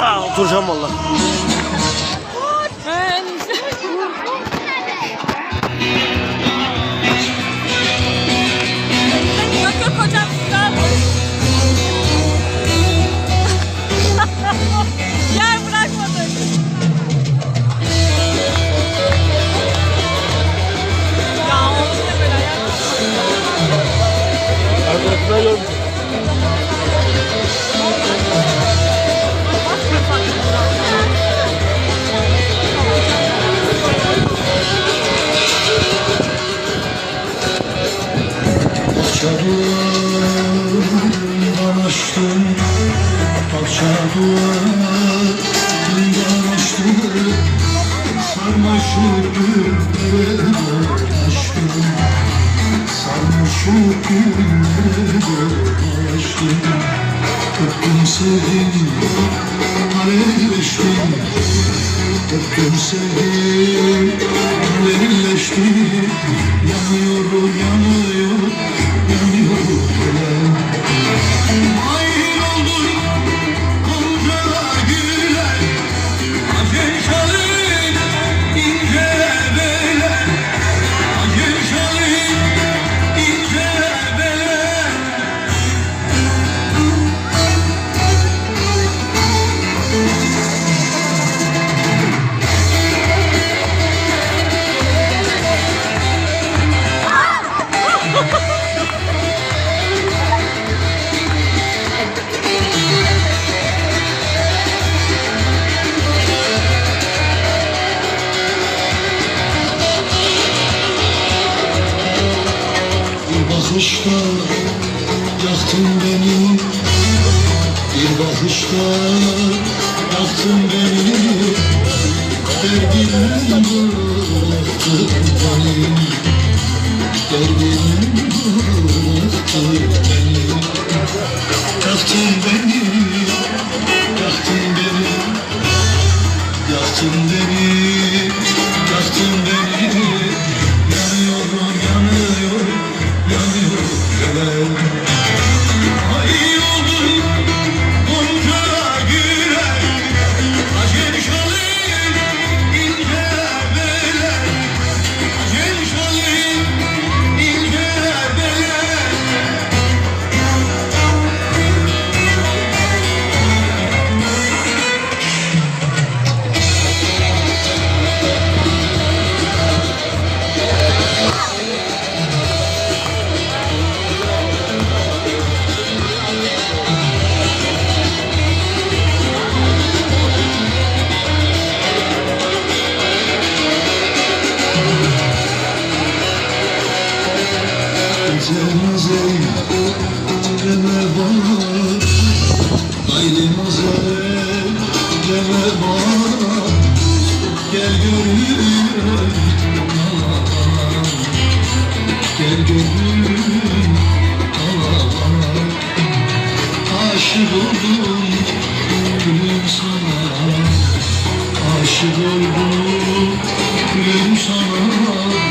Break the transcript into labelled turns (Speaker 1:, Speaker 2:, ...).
Speaker 1: Ha, oturacağım valla. Duvarından açtım Sarmaşık günlere açtım Sarmaşık günlere açtım Öptüm sevdim alevleştim Öptüm sevdim alevleştim Yanıyor yanıyor yanıyor beni. Bir bakışta yaktın beni. Derdimden bıraktın beni. Derdimden bıraktın beni. Yaktın beni Yaktın beni. Yaktın beni Yaktın beni. Yanıyorum, yanıyorum, yanıyorum, yanıyorum mazeri Geme bana Haydi mazeri Geme bana Gel gönül Gel gönül Ala bana Aşık oldum Gülüm sana Aşık oldum Gülüm sana